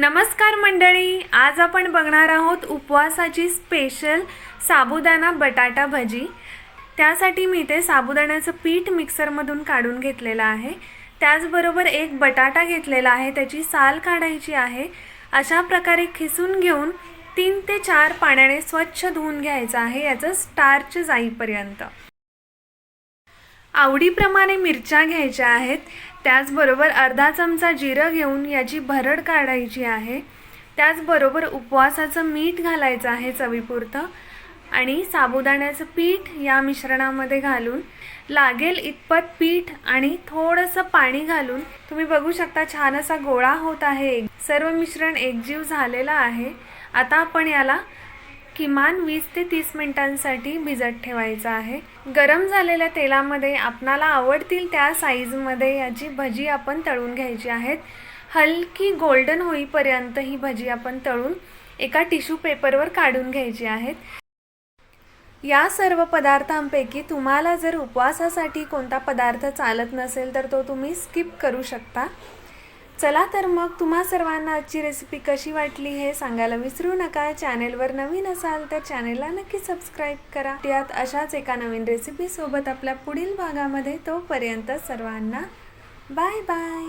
नमस्कार मंडळी आज आपण बघणार आहोत उपवासाची स्पेशल साबुदाणा बटाटा भजी. त्यासाठी मी ते साबुदाण्याचं पीठ मिक्सरमधून काढून घेतलेलं आहे. त्याचबरोबर एक बटाटा घेतलेला आहे त्याची साल काढायची आहे. अशा प्रकारे खिसून घेऊन तीन ते चार पाण्याने स्वच्छ धुवून घ्यायचं आहे याचं स्टार्च जाईपर्यंत. आवडीप्रमाणे मिरच्या घ्यायच्या आहेत. त्याचबरोबर अर्धा चमचा जिरं घेऊन याची भरड काढायची आहे. त्याचबरोबर उपवासाचं मीठ घालायचं आहे चवीपुरतं. आणि साबुदाण्याचं पीठ या मिश्रणामध्ये घालून लागेल इतपत पीठ आणि थोडंसं पाणी घालून तुम्ही बघू शकता छान असा गोळा होत आहे. सर्व मिश्रण एकजीव झालेलं आहे. आता आपण याला किमान वीस ते तीस मिनिटांसाठी भिजत ठेवायचं आहे. गरम झालेल्या तेलामध्ये आपणाला आवडतील त्या साईजमध्ये याची भजी आपण तळून घ्यायची आहेत. हलकी गोल्डन होईपर्यंत ही भजी आपण तळून एका टिश्यू पेपरवर काढून घ्यायची आहेत. या सर्व पदार्थांपैकी तुम्हाला जर उपवासासाठी कोणता पदार्थ चालत नसेल तर तो तुम्ही स्किप करू शकता. चला तर मग तुम्हा सर्वांना आजची रेसिपी कशी वाटली हे सांगायला विसरू नका. चॅनेलवर नवीन असाल तर चॅनेलला नक्की सबस्क्राईब करा. यात अशाच एका नवीन रेसिपीसोबत आपल्या पुढील भागामध्ये तोपर्यंत सर्वांना बाय बाय